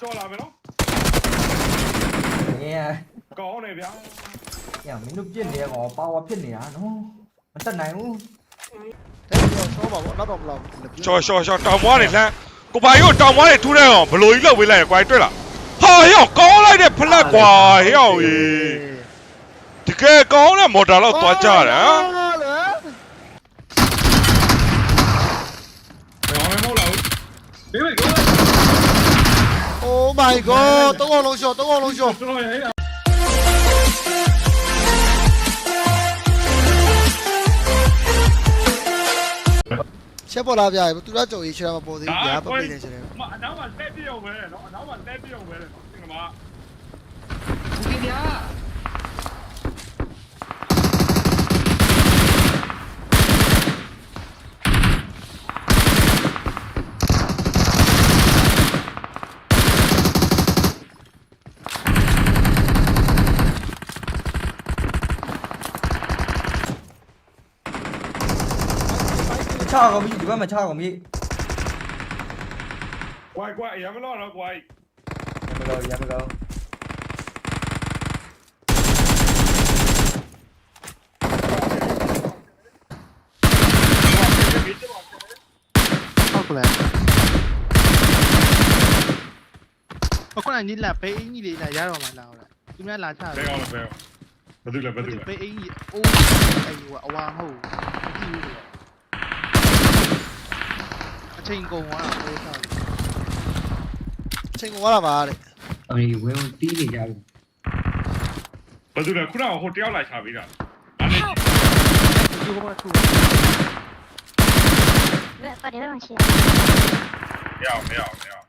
ကြော်လာမယ်နော်ငယ်ကောင်းတယ်ဗျာရမင်းတို့ပြစ်နေကောပါဝါဖြစ်နေတာနော်မတက်နိုင်ဘူးတဲ့ပြောဆောပါဗောနောက်တော့မလောက်ဘူးရှော့ရှော့ရှော့တောင်ပွားနေလမ်းကိုပိုင်ကိုတောင်ပွားနေထူးတဲ့အောင်ဘလိုကြီးလောက်ဝေးလိုက်ရကွာတွေ့လားဟာဟေ့ကောင်းလိုက်တဲ့ဖလက် my god သုံးအောင်လုံးရှော့သုံးအောင်လုံးရှော့ကျွန်တော်ရဲ့ချက်ပေါ်လာပြရသူတို့ကြော်ရေးချတာမပေါ်သေးဘူးဗျာပပိနေချင်တယ်မအနောက်မှာလက်ပြုံပဲနော်အနောက်မှာလက်ပြုံပဲနော်ဒီမှာဒီဗျာမ ချကောင်ပြီဒီဘက်မှာချကောင်ပြီကွိုင်ကွိုင်ရမလို့တော့ကွိုင်ရမကောရမကောဟုတ်ကဲ့အခုနကညီလာဘေးအင်းကြီးလေးလာရတော့မှလာဟုတ်လားသူများလာချဘယ်ကောင်းလဲဘယ်ဘာတူလဲဘာတူလဲဘေးအင်းကြီးအိုးအဲ့ဟိုအဝါမဟုတ်ကြည့်ဘူးအ ချိန်ကုန်သွားတာပိုးစားချိန်ကုန်သွားတာပါတဲ့အေးဝဲဝင်တီးနေကြပြီဘယ်သူလဲခုနကဟိုတယောက်လာချပေးတာဒါနဲ့ဒီကဘာသူဘယ်ပါတယ်လဲမရှိမရအောင်မရအောင်မရအောင်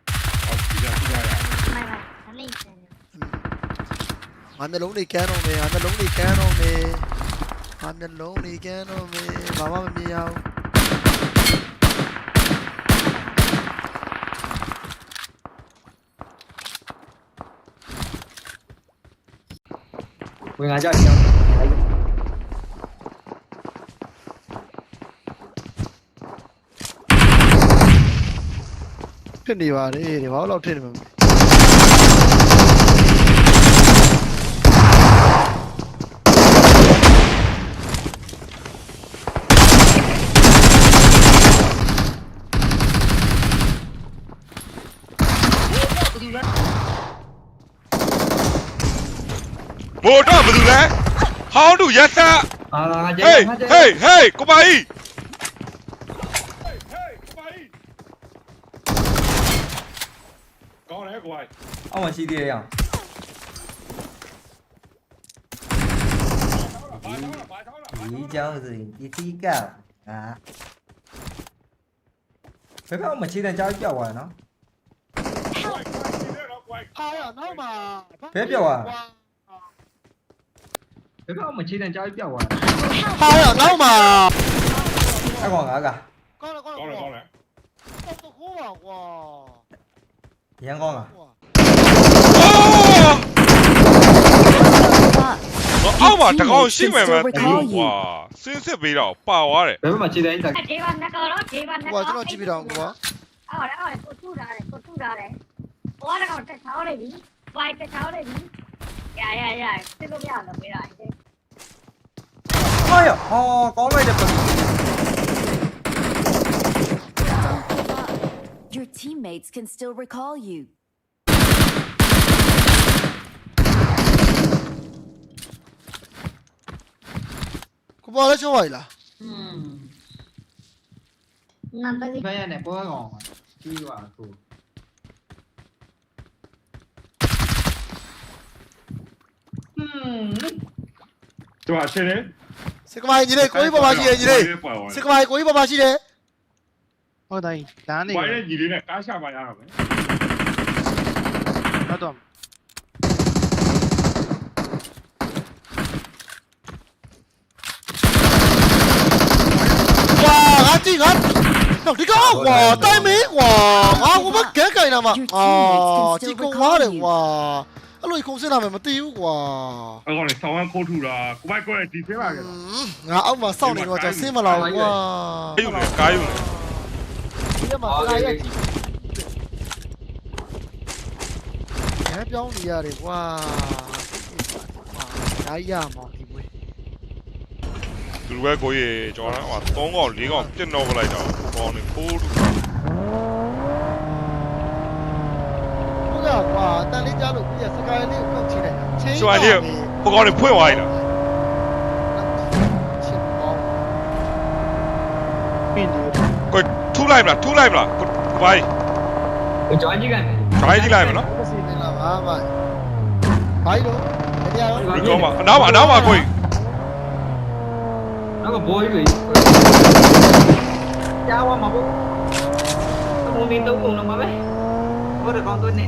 ဟောဒီကဒီကရအောင်မိုင်မိုင်ဒါလေးစမ်းငါမျက်လုံးတွေကန်းတော့မယ်ငါမျက်လုံးတွေကန်းတော့မယ်ငါမျက်လုံးတွေကန်းတော့မယ်ဘာမှမမြင်ရဘူး ဝင်လာကြချောင်းဖြစ်နေပါတယ်တဲ့ဘာလို့လောက်ထင်နေမှာဘာ ဟိုတော့ဘာလုပ်လဲ How do yes sir အာကျ Hey ငါကျ hey hey ကိုပါကြီး Hey hey ကိုပါကြီးကောင်းတယ်ကိုပါကြီးအောက်မှာရှိသေးတယ်ရအောင်ဘာချောင်းလားဘာချောင်းလားဘာချောင်းဒီလား ကြောင်ဆိုရင်ပစ္စည်းကပ်ဟာဘယ်ဘက်မှခြေတံကြောက်ပြောက်သွားရနော် အားရနောက်မှာဘယ်ပြောက်သွား ဘယ်ကောင်မချီတဲ့ကြောက်ကြောက်သွား အားရနောက်မှာ အဲ့ကောင်ငါက ကောင်းတယ်ကောင်း ကောင်း တ တယ် ယ် ကောင်းတယ် တော့ခိုးပါကွာ ရန်ကောင်းလား အောက်မှာတကောင်ရှိမယ်မသိဘူးကွာစင်းစစ်ပေးတော့ပါသွားတယ် ဘယ်မှာချီတဲ့တက် 这把那个了，这把那 ကွာ 个。 ကျွန်တော်ကြည့်ပြတော့ကွာ 啊，然后我吐他嘞，我吐他嘞，我那个在吵嘞比，我在吵嘞比。呀呀呀，这个不要了，没了。 ဟာရဟောကောင်းလိုက်တဲ့ပတ် Your teammates can still recall you. ကိုပေါ်လဲချောပါလား 那不是 ဘယ်ရနဲ့ပွဲကောင်ကြီးပါကို ဒီမှာရှင်းတယ် စစ်ကမိုင်းကြီးလေးကိုကြီးပေါ်မှာရှိတ ယ်ကြီးလေးစစ်ကမိုင်းကိုကြီးပေါ်မှာရှိတယ်ဟုတ်တိုင်းဒါနေကွိုင်ရဲ့ ညီလေးနဲ့ကားရှာပါရတာပဲတော့တော့ကွာငါကြည့်ငါတော့ဒီကောင်ကွာတိုင်းမင်းကွာငါကမကဲကင်တာမှာအာကြည့်ကုန်သွားတယ်ကွာ အဲ့လိုခုံစင်းလာမယ်မသိဘူးကွာအဲ့ကောင်လေးဆောင်းဝမ်းခိုးထူတာကွိုင်ကွိုင်ဒီသေးပါကြလားငါအောက်မှာစောင့်နေတော့ကျွန်တော်ဆင်းမလာဘူးကွာကားယူနေကားယူနေဒီမှာခလာရဲ့ကြည့်မ်းပြောင်းနေရတယ်ကွာဒါရမှာဒီမွေးသူတို့ပဲကိုကြီးကျွန်တော်က3កောင်4កောင်ပြစ်တော့ပလိုက်တော့ဘောင်းနေဖိုးတူ မှာတန်လေးကြားလို့ပြီးရစကိုင်းလေးကိုဖြုတ်ချလိုက်ချင်းကျွမ်းလေးဟိုကောင်တွေဖွင့်သွားရည်လားချင်းပေါင်းပြီးနေကိုထူလိုက်မလားထူလိုက်မလားကိုဘိုင်းကိုကြောင်းကြီးကနေကြောင်းကြီးလိုက်မလားစီနေလားဘာဘာဘိုင်းတော့ဒီကောင်မအနားမအနားမကိုနောက်ကဘိုးကြီးလေကြားဝမှာဘိုးဘုံဒီတော့ဘုံတော့မှာပဲဘိုးတော့ကောင်းတော့နေ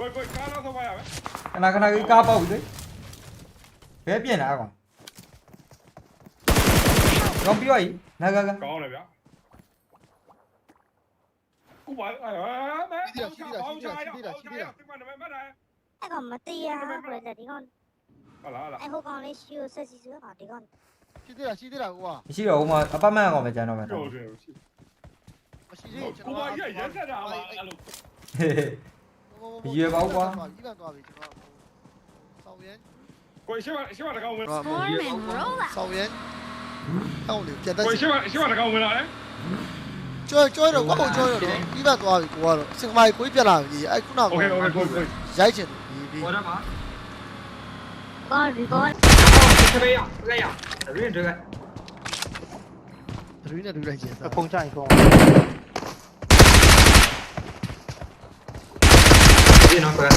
ကိုကိုကားတော့သွားရမယ်ခဏခဏကြီးကားပေါက်ပြီလေဘဲပြင်လာကောင်ကောင်းပြီးသွားပြီနာဂါဂါကောင်းတယ်ဗျာကိုပါအဲမဲဒီမှာနမမနာအဲ့ကောင်မတရားဆိုတဲ့ဒီကောင်ဟာလားလားအဲ့ဟိုကောင်လေးရှိကိုဆက်စီဆိုတော့ဒီကောင်ရှိသေးတာရှိသေးတာကွာမရှိတော့ဟိုမှာအပတ်မန်ကောင်ပဲကျန်တော့မယ်ပြောတယ်ရှိမရှိသေးကျွန်ကိုတော်ပါရရက်ဆက်တာပါအဲ့လို ရေပေါ့ကွာအီလန်သွားပြီကျွန်တော်ဆောင်းရန်ကိုရှေ့မှာရှေ့မှာတကောင်ဝင်ဆောင်းရန်ဆောင်းရန်ဟောင်းလေပြတ်တက်ကိုရှေ့မှာရှေ့မှာတကောင်ဝင်လာတယ်ကျော်ကျော်တော့ကိုကျော်တော့ပြီးမှသွားပြီကိုကတော့စင်ကမာကြီးကိုပြက်လာပြီအဲ့ခုနကโอเคโอเคကိုကိုရိုက်ချင်ပြီပြီဘောရပါဘောဒီဘောခမေးရလဲရရင်းတွေ့လိုက်ရင်းနဲ့တွေ့လိုက်ကျစားဖုန်ချရင်ဖုန် ပြေနော်ကွာ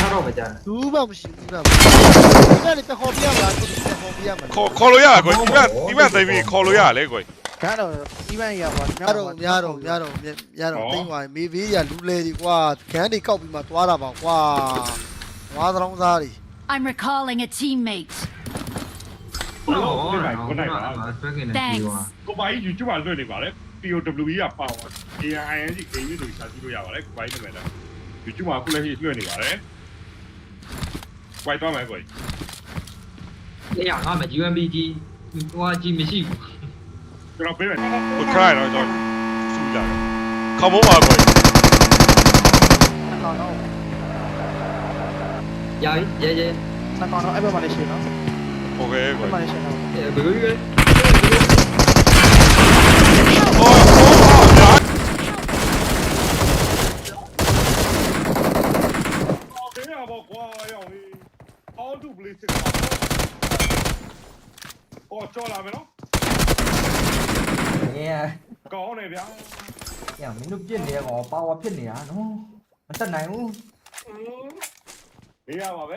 ထားတော့မကြမ်းဘူးဘာမရှိဘူးဘာမရှိဘူးဒါလည်းတခေါ်ပြရမလားခေါ်ပြရမလားခေါ်ခေါ်လို့ရကွယ်ဒီဘက်ဒီဘက်သိပြီခေါ်လို့ရလေကွယ်ဒါတော့ဒီဘက်ရပါများတော့များတော့များတော့များတော့တိတ်သွားမေဘေးရလူလဲကြီးကွာခန်းတွေကောက်ပြီးမှသွားတာပါကွာဝါသရောင်းသားတွေ I'm recalling a teammate ဟုတ်ပါဘူးနိုင်ပါဆွဲခင်နေပြီကွာကိုပါကြီး YouTube မှာလွှင့်နေပါလေ POWE ကပါဝါ AING ဂိမ်းတွေရှာကြည့်လို့ရပါတယ်ကိုပါကြီးနာမည်လား YouTube မှာအခုလက်ရှိလွှင့်နေပါတယ်။ဝိုက်သွားမယ်ကို။လေရငါမ UMB ကြီးဟိုဟာကြီးမရှိဘူး။ကျွန်တော်ပြေးမယ်။ဟို try တော့ကျွန်တော်စူးကြတယ်။ခေါင်းမပါကို။ကောင်းတော့။ရရရ။ကောင်းတော့အဲ့ဘက်မှာလည်းရှိနော်။ Okay ကို။ဘယ်မှာရှိနော်။ဘယ်လိုလဲ။ ကြော်လာမယ်နော်ငင်းကောင်းတယ်ဗျာရမင်းတို့ပြစ်နေရကောင်ပါဝါဖြစ်နေတာနော်မတက်နိုင်ဘူးမေးရပါပဲ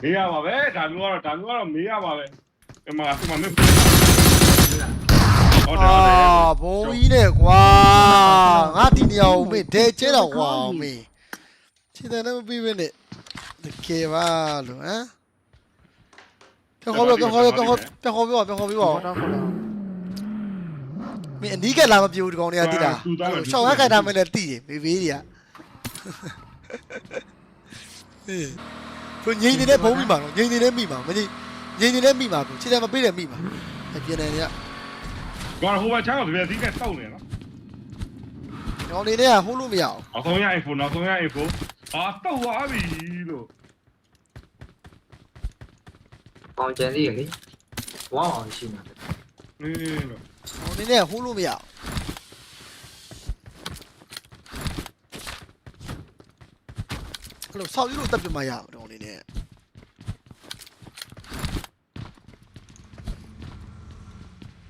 မေးရပါပဲဒါမျိုးကတော့ဒါမျိုးကတော့မေးရပါပဲဒီမှာဒီမှာမင်းဟုတ်တယ်ဟုတ်တယ် အာဘုံကြီးနဲ့ကွာငါဒီနေရာကိုမင်းဒဲကျဲတော့ကွာမင်းခြေတန်းနဲ့မပြီးဘဲနဲ့တကယ်ပါလို့ဟမ် ပြန်ခေါ်ပြောပြန်ခေါ်ပြောပြန်ခေါ်ပြန်ခေါ်ပြောပြန်ခေါ်ပြောတော့ခေါ်တော့မင်းအနီးကလာမပြေဘူးဒီကောင်တွေကတိတာရှောက်ရခိုင်တာမင်းလည်းတိတယ်မေဘေးတွေကဟေးသူငိမ့်နေတဲ့ဘုံမိမှာတော့ငိမ့်နေတဲ့မိမှာမငိမ့်ငိမ့်နေတဲ့မိမှာကိုခြေတန်းမပေးတဲ့မိမှာအပြင်းနေတွေကကောဟိုဘချောင်းကတည်းကဒီကတောက်နေနော်ကောင်နေနဲ့ကဟိုးလို့မရအောင်အဆုံးရ info နောက်ဆုံးရ info အာတောက်သွားပြီလို့ ပေါင်ကျန်သေးရလေဝေါအောင်ရှိမှာနင်းနင်းလို့ဟိုနည်းနည်းဟိုးလို့မရဘူးအဲ့လိုဆောက်ရလို့တက်ပြမရဘူးတော့နည်းနည်း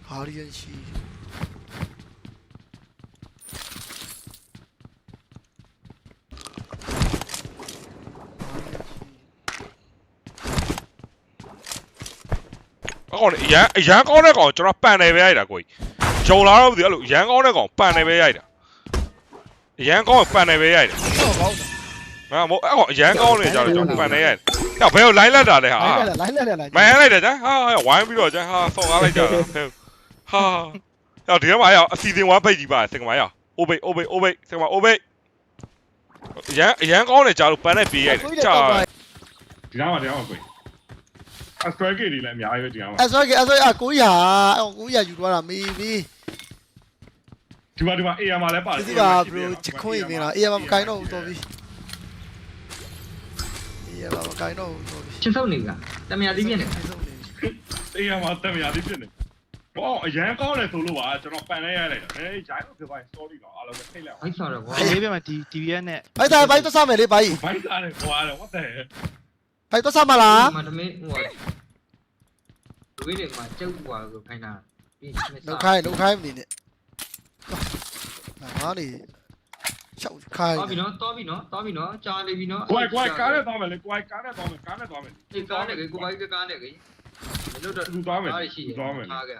ဟာရီယန်ရှိ ကောင်အရန်အရန်ကောင်းတဲ့ကောင်ကျွန်တော်ပန်နေပဲရိုက်တာကိုဂျုံလာတော့မသိအဲ့လိုအရန်ကောင်းတဲ့ကောင်ပန်နေပဲရိုက်တာအရန်ကောင်းပန်နေပဲရိုက်တာတော့ကောင်းငါမို့အဲ့ကောင်အရန်ကောင်းနေကြတော့ကျွန်တော်ပန်နေရတယ်ဟောဘယ်ကိုလိုင်းလက်တာလဲဟာလိုက်လက်လိုက်လက်လိုက်မန်လိုက်တယ်ကြာဟာဝိုင်းပြီးတော့ကြာဟာဆော်ကားလိုက်ကြတာဟာဟောဒီကမှာရအစီအစဉ်ဝမ်းပိတ်ကြီးပါစင်ကမာရအိုးပိတ်အိုးပိတ်အိုးပိတ်စင်ကမာအိုးပိတ်အရန်အရန်ကောင်းနေကြလို့ပန်နဲ့ပြေးရတယ်ကြာဒီနားမှာတရားမှာကို အစကွဲကေတွေလည်းအများကြီးပဲဒီနားမှာအဲ့ဆိုကေအဲ့ဆိုအကိုရအဲ့ကိုရယူသွားတာမေးပြီဒီမှာဒီမှာ AR မှာလည်းပါတယ်ဒီက bro ချခွင့်နေတာအေးမမကိုင်းတော့ဘူးတော်ပြီအေးမမကိုင်းတော့ဘူးတော်ပြီချင်းစုံနေကတမယာသီးပြင်းနေ AR မှာတက်မရသေးဖြစ်နေဟောအရန်ကောင်းတယ်ဆိုလို့ပါကျွန်တော်ပန်လဲရလိုက်တာအေးဂျိုင်းတို့ပြောပါ story တော့အားလုံးပဲထိတ်လိုက်အောင်ဘိုက်ဆော်တော့ကွာ အေးပြမှာဒီ TVS နဲ့ ဘိုက်သားဘိုက်တော့စမယ်လေဘိုက် ဘိုက်စားတယ်ကွာတယ် what the hell ဘိုက်တော့စမလားမတမင်းဟိုလူကြီးတွေမှာကျုပ်ကွာကိုခိုင်းတာပြီးလောက်ခိုင်းလောက်ခိုင်းမနေနဲ့ငါနေချောက်ခိုင်းတော်ပြီနော်တော်ပြီနော်တော်ပြီနော်ကြာနေပြီနော်ကိုယ်ကိုယ်ကားနဲ့သွားမယ်လေကိုယ်ကားနဲ့သွားမယ်ကားနဲ့သွားမယ်ဒီကားနဲ့ကိုဘိုက်ကားနဲ့ကြီးမလို့တော့သူသွားမယ်အားရှိသူသွားမယ်ထားခဲ့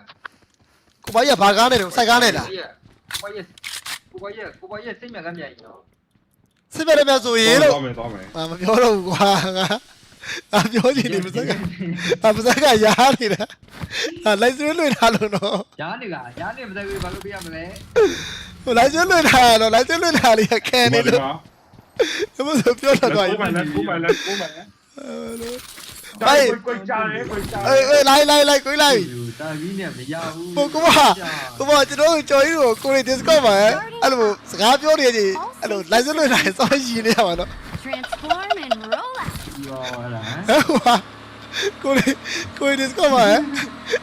ကိုဘိုက်ရဘာကားနဲ့တော့စိုက်ကားနဲ့လားကိုဘိုက်ကိုဘိုက်ကိုဘိုက်စိတ်မြကမြန်ကြီးနော်စစ်မဲ့လည်းမဆိုရင်လို့သွားမယ်သွားမယ်အာမပြောတော့ဘူးကွာ ငါငါပြောချင်တယ်မစက်ကအာမစက်ကရားနေတာအာလိုက်စွဲလွင်ထားလို့နော်ရားနေကရားနေမသက်ဘူးဘာလို့ပြရမလဲဟိုလိုက်စွဲလွင်ထားတော့လိုက်စွဲလွင်ထားလေးခဲနေလို့မဆိုပြောတော့တော့ကိုယ်လည်းကိုယ်လည်းကိုယ်လည်းဘိုက်ကိုယ်ကြားတယ်ကိုယ်ကြားအေးအေးလိုက်လိုက်လိုက်ကိုလိုက်တာကြီးနဲ့မရဘူးဟိုကမကမကျွန်တော်ကြော်ကြီးကိုကိုရီ Discord မှာအဲ့လိုစကားပြောနေကြအဲ့လိုလိုက်စွဲလွင်ထားစောင်းရည်နေရမှာနော် Transform and roll out. ရောလာဟိုကိုရီကိုရီ Discord မှာ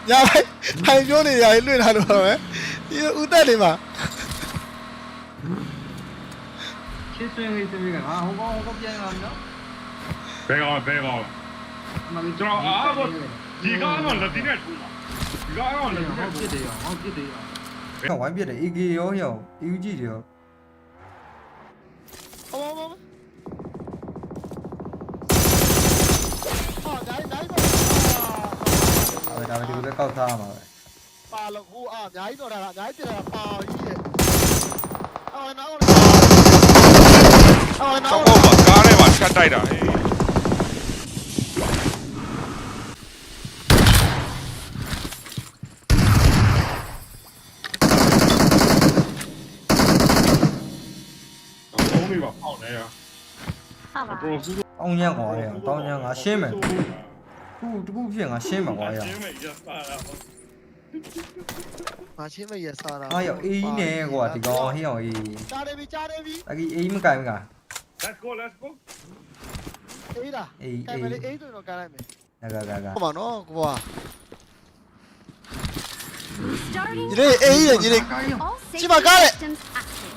ညာလိုက်ထိုင်ပြောနေရလွင်ထားလို့ပါပဲဒီဦးတက်နေမှာချစ်ဆွေးလေးဆွေးလေးကငါဟိုကောင်ဟိုကောင်ပြန်လာနော်ဘယ်ကောင်ဘယ်ကောင်ဒီကားကလည်းဒီနဲ့ထူမှာဒီကားကလည်းဒီနဲ့ဟုတ်ထူဖြစ်တယ်ရောဟုတ်ဖြစ်တယ်ရောဝိုင်းပြတယ် AK ရောရော UG တွေရော အဲ့ဒါပဲဒီလိုပဲကောက်ထားရမှာပဲပါလို့ဟိုအာအများကြီးတော့တာကအများကြီးပြန်တာပါကြီးရဲ့အော်နော်အော်ကောနော်င်းကောင်းပါကားထဲမှာချက်တိုက်တာဟေးသုံးလေးပါပေါက်နေရဟုတ်ပါပရိုစူအောင်းညံ့ကွာရတောင်းညံ့ငါရှင်းမယ် ခုတခုဖြစ်ငါရှင်းမှာကွာရရှင်းမယ်ရစားတာမချင်းမရစားတာအာရောအေးကြီးနေကွာဒီကောင်ဟင်းအောင်အေးကြားနေပြီကြားနေပြီအကြီးအေးမကင်ဘူးက Let's go let's go အေးလားအေးကဲအေးမလေးအေးဆိုတော့ကားလိုက်မယ်ဂါဂါဂါဟောပါနော်ကွာ Starting ဒီလေးအေးရဲ့ဒီလေး all safety Chima, got it. systems active.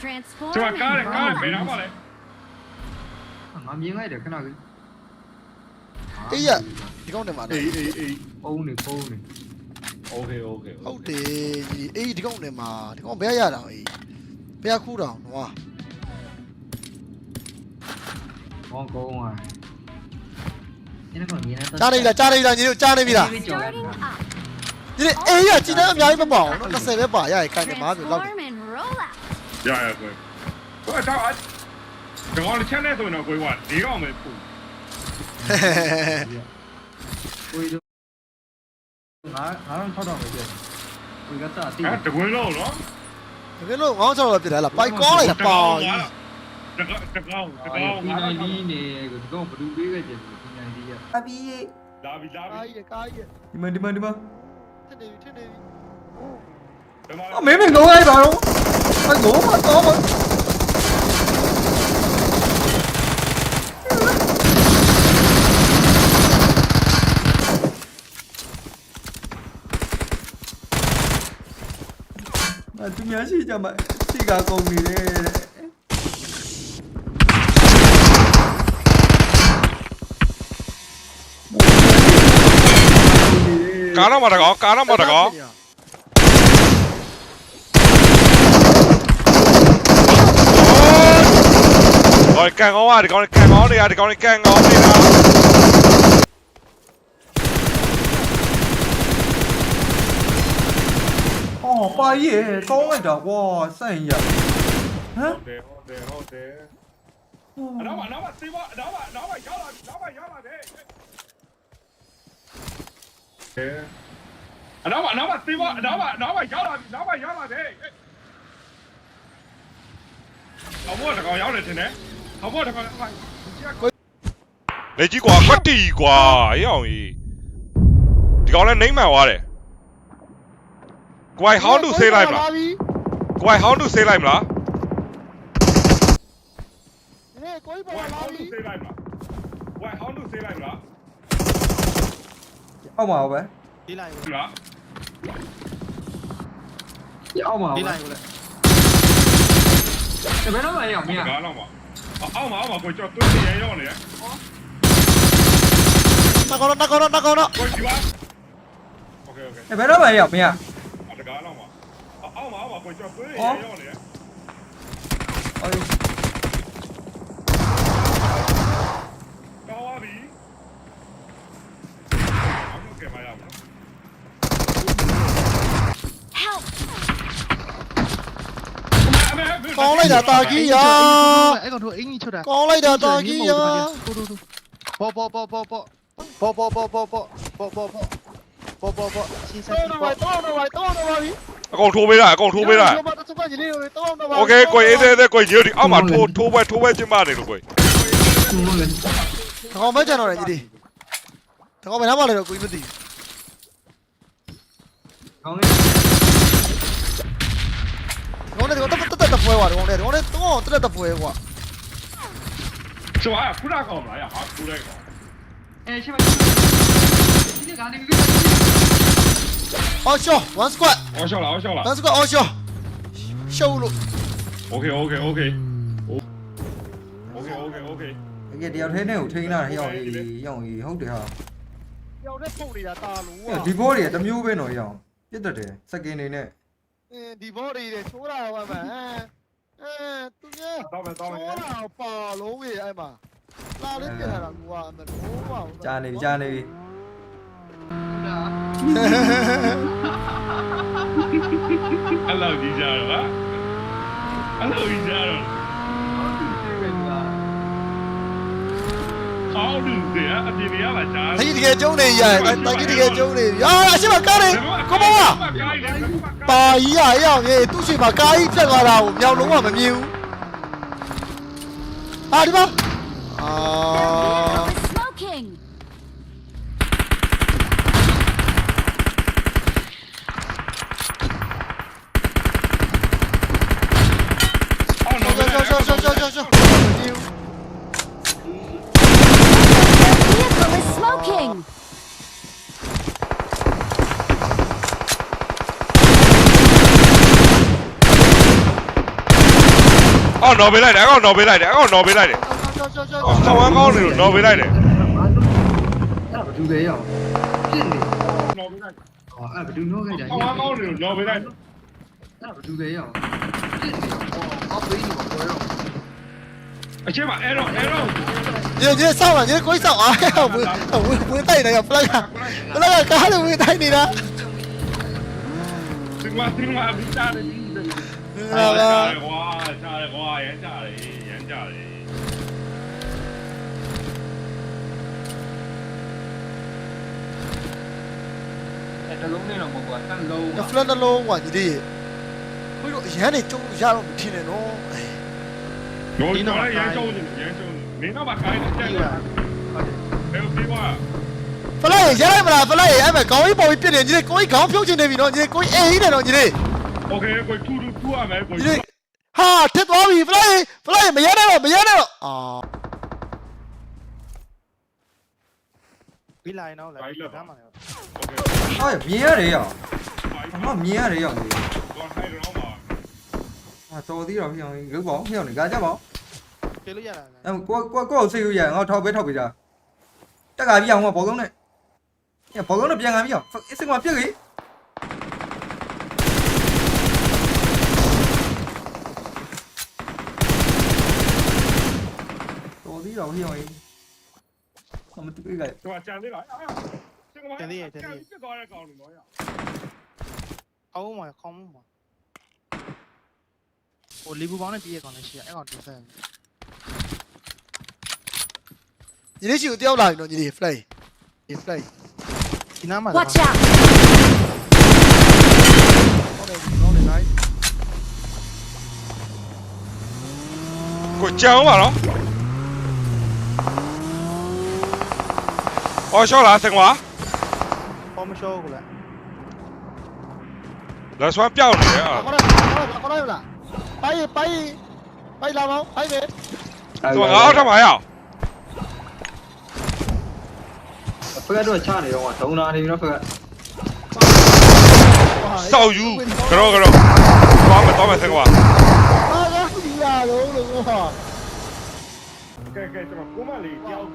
Transform ကျွန်မ and ကားတယ်ကားတယ် roll ဘယ် out. နားပါလဲငါမြင်လိုက်တယ်ခဏလေး အေးရဒီကောင်နေမှာလေအေးအေးအေးပုံးနေပုံးနေ Okay okay ဟုတ်တယ်ဒီအေးဒီကောင်နေမှာဒီကောင်ဘယ်ရတာအေးဘယ်ခူးတောင်နွားဘောင်းကုန်းอ่ะဒီနေ့ကမြင်နေကြားနေပြီလားကြားနေပြီလားညီတို့ကြားနေပြီလား Starting up. ဒီလေးအေးရကြည်တဲ့အများကြီးမပေါ့နော်30ပဲပါရရခိုင်နေမှာပြီလောက် Transform and roll out. ရရဆိုကိုအတော့ဒီကောင်ချမ်းနေဆိုရင်တော့ကိုက၄ကောင်ပဲပူ ကိုကြီးငါငါတော့ထောက်တော့ပဲပြကိုကြီးကတာတိအဲတကွင်းလုံးနော်တကယ်လို့ငေါင်းချောက်တော့ပြတယ်လားပိုက်ကောင်းလိုက်တာပါကြီးတကောင်တကောင်တဒီကောင်နိုင်ဒီနေကိုဒီကောင်ဘလူးပေးခဲ့တယ်ဒီနိုင်ဒီကအပီးလာပြီလာကားပြီကြီးကားကြီးဒီမှာဒီမှာဒီမှာထစ်နေပြီထစ်နေပြီ အမေမ င်းငုံလိုက်ပါတော့အငုံမတော့မအသူများရှိကြမှာရှိကကုန်နေတယ်ကားတော့မှာတကောကားတော့မှာတကောဟိုကန်ကောင်းอ่ะဒီကောင်ကန်ကောင်းနေရဒီကောင်ကန်ကောင်းနေတာ အော်ပါရဲ့ကောင်းလိုက်တာကွာစန့်ရဟမ်တယ်ဟုတ်တယ်ဟုတ်တယ်ရအနောက်မှာအနောက်မှာသေးပါအနောက်မှာအနောက်မှာရောက်လာနောက်မှာရောက်လာတယ်အဲအနောက်မှာအနောက်မှာသေးပါအနောက်မှာအနောက်မှာရောက်လာနောက်မှာရောက်လာတယ်အမောတကောင်ရောက်တယ်ထင်တယ်အမောတကောင်ရောက်လာလက်ကြီးကွာကွက်တီကွာအေးအောင်ကြီးဒီကောင်လည်းနှိမ့်မှန်သွားတယ် ကွိုင်ဟောင်းတူဆေးလိုက်မလားကွိုင်ဟောင်းတူဆေးလိုက်မလားဟေးကိုယ်ပေါ်လာပြီဆေးလိုက်မလားကွိုင်ဟောင်းတူဆေးလိုက်မလားအောက်မှာပဲဒီလိုက်ဘူးလားဒီအောက်မှာပဲဒီလိုက်ဘူးလေဘယ်တော့မှရအောင်မင်းကအောက်မှာအောက်မှာအောက်မှာကိုကျော်တွင်းရရောနေရဟောတကောတော့တကောတော့တကောတော့ကိုကျော် Okay okay ဘယ်တော့မှရအောင်မင်းက ကားတော့မှာအောက်မှာအောက်မှာကိုကျော်တွင်းနေရရောက်နေတယ်အော်ကောင်းပါပြီအခုကဲမရဘူး Help! ကောင်းလိုက်တာတာကြီးရာအဲ့ကောင်တို့အင်ကြီးချွတ်တာကောင်းလိုက်တာတာကြီးရာတို့တို့တို့ပေါ်ပေါ်ပေါ်ပေါ်ပေါ်ပေါ်ပေါ်ပေါ်ပေါ်ပေါ်ပေါ်ပေါ် ပေါ်ပေါ်ပေါ်ရှင်းစမ်းတော့ပါတော့တော့ပါတော့တော့ပါပြီအကောင်ထိုးပေးတာအကောင်ထိုးပေးတာတော့တော့ပါကြီးလေးတော့တော့ပါโอเคကိုရေးသေးသေးကိုရေးဒီအောက်မှာထိုးထိုးပွဲထိုးပွဲကျင်းပါတယ်လို့ကိုတကောင်ပဲကျန်တော့တယ်ကြီးလေးတကောင်ပဲနားမလဲတော့ကိုကြီးမသိဘူးကောင်းလေး我那个都都都不会玩，我那我那都都都不会玩。这玩意儿不咋搞嘛呀，还出来个。哎，起码。All shot, one squad. All shot 了，all shot 了。One squad, all shot. ရှုပ်လို့ OK OK OK。OK OK OK。တကယ်တယောက်ထဲနဲ့ကိုထိန်းလာတယ်ဟောင်းကြီးရောင်းကြီးဟုတ်တယ်ဟာ။ကြောက်တဲ့ပုံနေတာတာလို့ကဒီဘောတွေကတစ်မျိုးပဲနော်ရောင်းပြစ်တတ်တယ်စကင်နေနဲ့အင်းဒီဘောတွေတဲ့ချိုးတာရောမှန်အဲသူများတော့မယ်တော့မယ်ချိုးတာပါလုံးကြီးအဲ့မှာလာလေးပြထားတာကွာမလို့ပါဘူး။ကြာနေပြီကြာနေပြီ။ အဲ့လောက်ကြီးကြတော့ဟာအဲ့လောက်ကြီးကြတော့ဟောင်းလူတဲ့အပြင်ရပါချာတကြီးတကယ်ကျုံးနေရတကြီးတကယ်ကျုံးနေရာအရှိမကားနေကိုမောကပါကြီးရရောက်ရေသူ့ရှိမှာကားကြီးပြတ်သွားတာကိုမြောင်လုံးဝမမြင်ဘူးအာဒီပါအာ Smoking! အော်နော် ရှောရှောရှောရှောရှောရှော Vehicle is smoking! အော် နော်ပေးလိုက်တယ်အကောင်နော်ပေးလိုက်တယ်အကောင်နော်ပေးလိုက်တယ်ရှောရှောရှောအော်ဆောင်းကောင်းနေလို့နော်ပေးလိုက်တယ်အဲ့ဘာတူပဲရောက်ပြစ်နေနော်ပေးလိုက်ဟောအဲ့ဘာတူနှုတ်လိုက်တာဟောင်းကောင်းနေလို့နော်ပေးလိုက်အဲ့ဘာတူပဲရောက်ပြစ်နေဟောပေးနေပါဘောရောအချင်းမအဲ့တော့အဲ့တော့ညညဆောက်ပါညကိုကြီးဆောက်အားဝင်ဝင်ဝင်တိုက်နေရဖလိုက်ကဖလိုက်ကကားလေးဝင်တိုက်နေတာဒီမှာဒီမှာပြီးတာ လေပြီးတယ် ဟာ ဟာ ပါ ကွာရှားတယ်ကွာရမ်းကြတယ်ရမ်းကြတယ် အဲ့တလုံးနဲ့တော့မဟုတ်ဘူးတန်လုံး ဖလက်နှလုံးကညီလေးခွေးတို့အရန်နေကျုံရတော့မထင်နဲ့နော် ရောဒီတော့ရမ်းကျုံနေရမ်းကျုံနေနေတော့မကိုင်းတဲ့တက်လာဘယ်လိုပြီးွား ဖလက်ရရိုက်မလားဖလက်ရအဲ့မဲ့ခေါင်းကြီးပေါ်ပြီးပြစ်နေညီလေးကိုကြီးခေါင်းဖြုတ်ချင်နေပြီနော်ညီလေးကိုကြီးအေးနေတော့ညီလေး โอเคကိုထူထူ ခုရမယ်ကိုဒီဟာထစ်သွားပြီဖလိုက်ဖလိုက်မရနဲ့တော့မရနဲ့တော့အာပြီးလာရင်တော့လာပြီးလာမှာလေအော်မြင်ရတယ်ရောအမမြင်ရတယ်ရောဘာဟိုင်ရောမှာဟာတော်သေးတော့ဖြစ်အောင်ရုပ်ပေါ့ဖြစ်အောင်နေကြကြပေါ့ကျေလို့ရတာအဲကိုကိုကိုစိတ်ရရငါထောက်ပဲထောက်ပေးတာတက်ကာပြီးအောင်ကဘောကုန်းနဲ့ဘောကုန်းနဲ့ပြန်ကန်ပြီးအောင်အစ်စင်မှာပြက်ကြီး 어디가 어디가 한번 뜯기가 좋아 짠디라 야야 cái 와 짠디 짠디 이거 가야 가는 거야 không mà không mà. Ủa lý bú bóng này bia còn này chị ấy còn được xem. Nhìn thấy chịu tiêu lại cái nhìn đi play. Đi play. Chị nắm cái watch out của cháu mà nó 我 show 啦，正话。我们 show 过来。来双标你啊！过来，过来，过来啦！白衣，白衣，白老毛，白咩？做熬什么呀？ဖက်တော့ချနေတော့ဒုံလာနေပြီနော်ဖက်ဆောက်ယူကြောကြောသွားမသွားမဆက်ကွာအာရဒီလာလုံးလုံးဟာကဲကဲကျွန်တော်ကိုမလေးကြောက်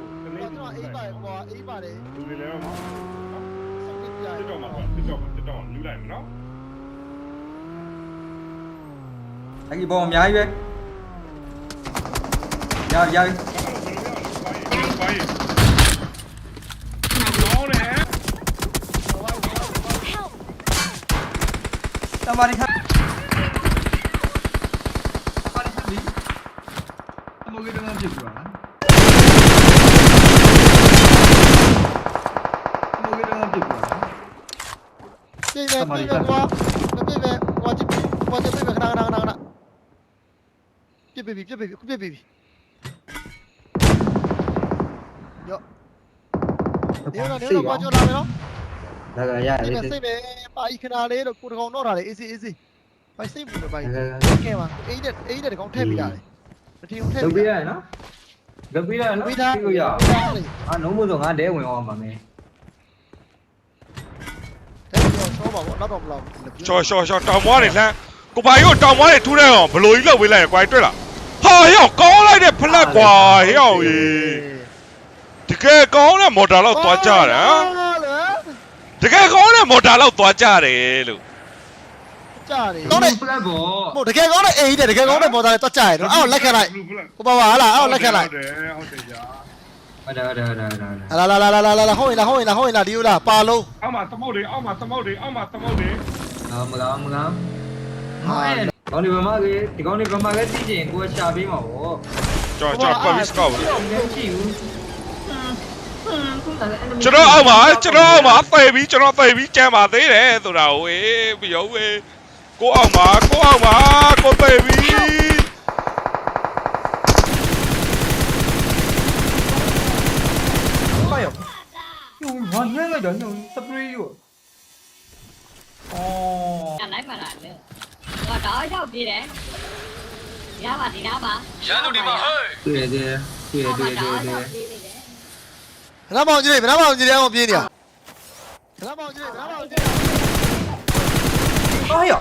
တနေ့ကျွန်တော်အေးပါတယ်ကွာအေးပါတယ်လူတွေလည်းမှာဆက်ပြီးပြရစစ်တော့မှာစစ်တော့မှာစစ်တော့လူလိုက်မယ်နော်အဲ့ဒီဘောအများကြီးပဲရရရဘာကြီးကောင်းတယ် Help! တမာရီခါ ပါရပြီအမေကတော့ပြစ်ပြလား အမေကတော့ပြစ်ပြလားပြေးပဲပြေးပဲကွာပြေးပဲကွာကြည့်ကွာကြည့်ပဲခဏခဏခဏခဏပြစ်ပြီပြစ်ပြီပြစ်ပြီယောဒီတော့ဒီတော့ကွာကြောလာမယ်နော်ဒါကရရဒီလေးမဲ့စိတ်ပဲပါဤခဏလေးတော့ကိုတကောင်တော့တာလေ easy easy ပိုင်စိတ်ဘူးလေပိုင်ကဲပါအေးတဲ့အေးတဲ့တကောင်ထည့်ပြီးတာလေတတိယထည့်လုပ်ပြီးပြတာရနော်လုပ်ပြရနော်ပြီးသားလို့ရပြီးသားလေအာလုံးမဆိုငါတဲဝင်အောင်ပါမယ် တဲ့တော့ ရှောပါဘောတော့တော့မလောက်ရှော့ရှော့ရှော့တောင်မွားနေလှမ်းကိုပါရောတောင်မွားနေထူးနေအောင်ဘလို့ကြီးလောက်ဝေးလိုက်ရကွာတွေ့လားဟာဟေ့ကောင်းလိုက်တဲ့ဖလက်ကွာဟေ့အောင်ကြီးတကယ်ကောင်းတဲ့မော်တာလောက်သွားကြတယ်ဟမ်တကယ်ကောင်းတဲ့မော်တာလောက်သွားကြတယ်လို့ကြားတယ်ကောင်းတဲ့ဖလက်ဘောဟိုတကယ်ကောင်းတဲ့အေးတဲ့တကယ်ကောင်းတဲ့မော်တာလေးတွတ်ကြရတော့အော်လက်ခံလိုက်ကိုပါပါဟာလားအော်လက်ခံလိုက်ဟုတ်တယ်ဟုတ်တယ်ကြာ ဟုတ်တယ်ဟုတ်တယ်ဟုတ်တယ်ဟုတ်တယ်လာလာလာလာလာလာဟိုးရင်လာဟိုးရင်လာဟိုးရင်လာဒီဦးလားပါလုံးအောက်မှာသမုတ်တွေအောက်မှာသမုတ်တွေအောက်မှာသမုတ်တွေအာမကောင်းမကောင်းဟာကောင်းဒီဘမကြီးဒီကောင်းဒီဘမကြီးသိချင်ကိုရှာပေးမှာဗောကျွန်တော်ကျွန်တော်ပတ်ပြီးစကောက်ပါမရှိဘူးကျွန်တော်အောက်မှာကျွန်တော်အောက်မှာသေပြီးကျွန်တော်သေပြီးကြံပါသေးတယ်ဆိုတာဝေးပြီးရောဝေးကိုအောက်မှာကိုအောက်မှာကိုသေပြီး 啊，你那个人用 spray 哟。哦。ပြန်လိုက်ပါလားလေဟောတော့ရောက်ပြေးတယ်ရပါဒီနားပါရန်သူဒီမှာဟဲ့对对对对对对。ဘယ်နှမောင်ကြီးလဲဘယ်နှမောင်ကြီးလဲအောင်ပြေးနေရဘယ်နှမောင်ကြီးလဲဘယ်နှမောင်ကြီးလဲ哎呀，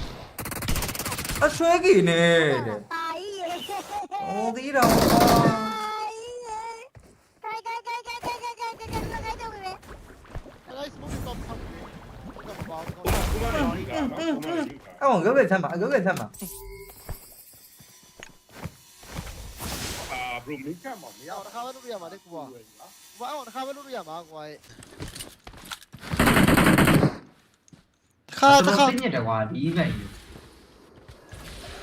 啊，谁给呢？大意。哦，对了。 ပေါ့ကိုမလေးကြီးကကိုမလေးကြီးကအော်ဂုတ်ကဆမ်းပါဂုတ်ကဆမ်းပါအာဘရိုမင်းကမှာမရအော်တစ်ခါပဲလုပ်ရမှာလေကွာဘာအောင်တစ်ခါပဲလုပ်ရမှာကွာခါတခါပြညက်တယ်ကွာဒီဘက်ကြီး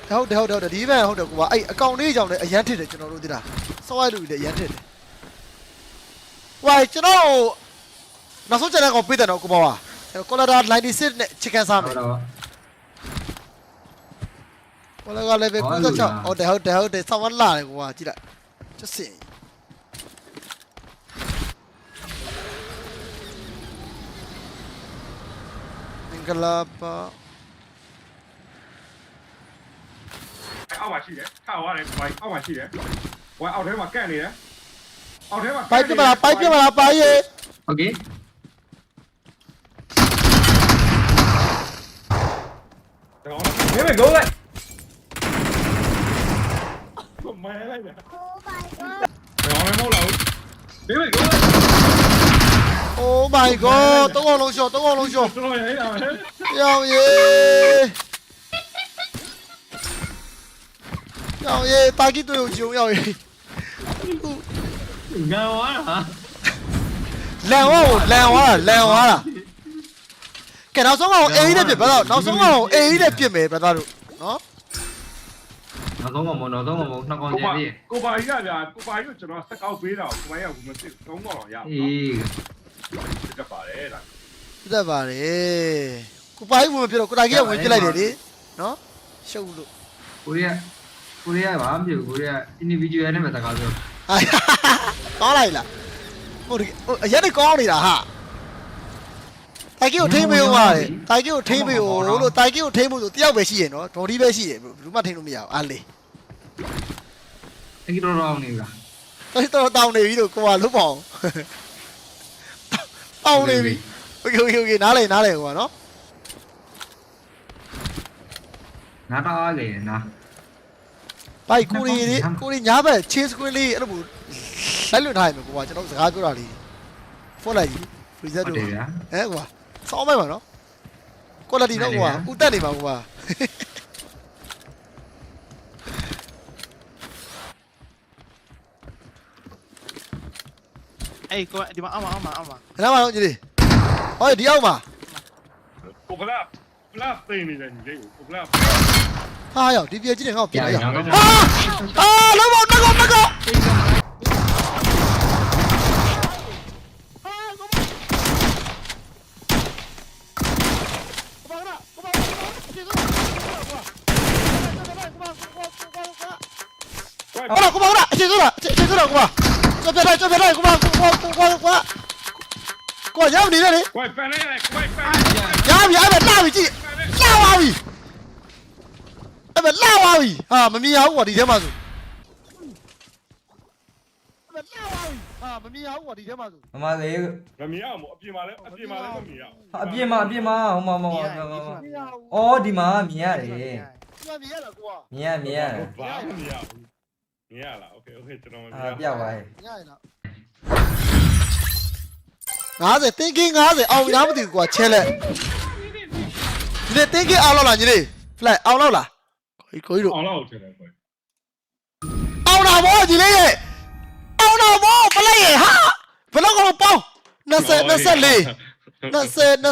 ဟုတ်တယ်ဟုတ်တယ်ဟုတ်တယ်ဒီဘက်ဟုတ်တယ်ကွာအဲ့အကောင်လေးကြောင့်လည်းအရန်ထစ်တယ်ကျွန်တော်တို့သိလားစောရိုက်လူကြီးလည်းအရန်ထစ်တယ်ဝိုင်ကျွန်တော်နောက်ဆုံးကျတဲ့ကောင်ပေးတယ်နော်ကိုပါဝါ ကောလာဒါ96နဲ့ chicken စားမယ် တော့ ကောလာကလည်းပဲ96ဟုတ်တယ်ဟုတ်တယ်ဟုတ်တယ်ဆောင်းဝလာတယ်ကွာကြည့်လိုက်ကျစင်မင်္ဂလာပါ အောက်မှာရှိတယ်ထောက်ရတယ်ဘိုင်အောက်မှာရှိတယ်ဘိုင်အောက်ထဲမှာကန့်နေတယ်အောက်ထဲမှာ ပိုက်ပြမလားပိုက်ပြမလားပိုက်ရေ โอเค 嘅。Oh my god！你？！Oh my god！等我龙鼠，等我老鼠。妖耶！妖爷，大鸡都有枪，妖爷。干完了啊！来我，来我，来我。给他送我 A 的别别了，他送我 A 的别没别打， နောက်ဆုံးမမနောက်ဆုံးမမနှစ်ကောင်ကိုကျန်ပါသေးရဲ့ကိုပါကြီးကဗျာကိုပါကြီးကကျွန်တော်စက်ကောက်ပေးတာကိုကိုပါကြီးကဘုမသိသုံးတော့တော့ရပါအေးတက်ပါတယ်ဒါပြတ်ပါတယ်ကိုပိုင်ဝင်ပြတော့ကိုတိုင်ကြီးကဝင်ပြလိုက်တယ်လေနော်ရှုပ်လို့ကိုရီးယားကိုရီးယားဘာမှမဖြစ်ဘူးကိုရီးယား individual နဲ့ပဲစကားပြောဟာကောင်းလိုက်လားဟိုဒီဟိုအရက်တွေကောင်းနေတာဟာ တိုင်ကြီးကိုထိမ့်ပေးဦးပါတယ်တိုင်ကြီးကိုထိမ့်ပေးဦးလို့တိုင်ကြီးကိုထိမ့်ဖို့ဆိုတယောက်ပဲရှိရနော်ဒေါ်ဒီပဲရှိရဘယ်သူမှထိမ့်လို့မရအောင်အားလေ အကြီးတော်တော်နေပြီလား တော်တော်တောင်းနေပြီလို့ကိုကလုံးပေါ့တောင်းနေပြီโอเคโอเคโอเคနားလေနားလေကွာနော် နားတော့လေနား ဘိုက်ကိုရီလေးကိုရီညာဘက် chase screen လေးအဲ့လိုလိုက်လွတ်ထားရမယ်ကွာကျွန်တော်စကားပြောတာလေးဖုန်းလိုက်ကြီး reset ဟုတ် တို့ တယ်ဗျာ အဲကွာ စောင်းမိုက်ပါနော် quality တော့ကွာဥတက်နေပါကွာအေးကိုဒီမှာအောက်မှာအောက်မှာအောက်မှာခဏမှတော့ညီလေးဟောဒီအောက်မှာကိုကလာကလာသိနေတယ်ညီလေးကိုကလာဟာရောက်ဒီပြည့်ကြီးနေငါ့ကိုပြင်လိုက်ရအောင်နောက်ဟာအာလုံးဝနှကောနှကော ကိုပါကကိုပါကိုပါ ကိုပါကိုပါကိုပါကိုပါကိုပါဝိုက်ဟောကွာကွာအခြေစိုးလားအခြေစိုးလားကွာကြောက်ပြလိုက်ကြောက်ပြလိုက်ကွာကွာကွာကွာကွာရောက်နေတယ်လေဝိုက်ပန်နေတယ်ဝိုက်ပန်ရပြီအဲ့ဒါလှပြီကြည့်လှပါပြီအဲ့ဒါလှပါပြီဟာမမြင်ရဘူးကွာဒီထဲမှာဆိုဟာမမြင်အောင်ကွာဒီထဲမှာဆိုမမလေးမမြင်အောင်အပြင်မှာလည်းအပြင်မှာလည်းမမြင်အောင်အပြစ်မအပြစ်မဟိုမှာဟိုမှာမြင်အောင်အော်ဒီမှာမြင်ရတယ်ဒီမှာမြင်ရလားကွာမြင်ရမြင်ရတယ်ဘာမှမမြင်အောင် မြင်ရလားโอเคโอเคကျွန်တော်မမြင် အာပြောက်သွားတယ် မြင်ရလား 50 thinking 50အောင်ပြီလားမသိဘူးကွာချဲလက်ဒီနေ့ thinking အောင်လောက်လားညီလေး flat အောင်လောက်လားကိုကြီးကိုကြီးတို့ အောင်လောက်ထင်တယ်ကို အောင်တာဗောညီလေးရဲ့အောင်တာဗော flat ရဲ့ဟာဘယ်လောက်ကတော့ပေါင်း20 24 20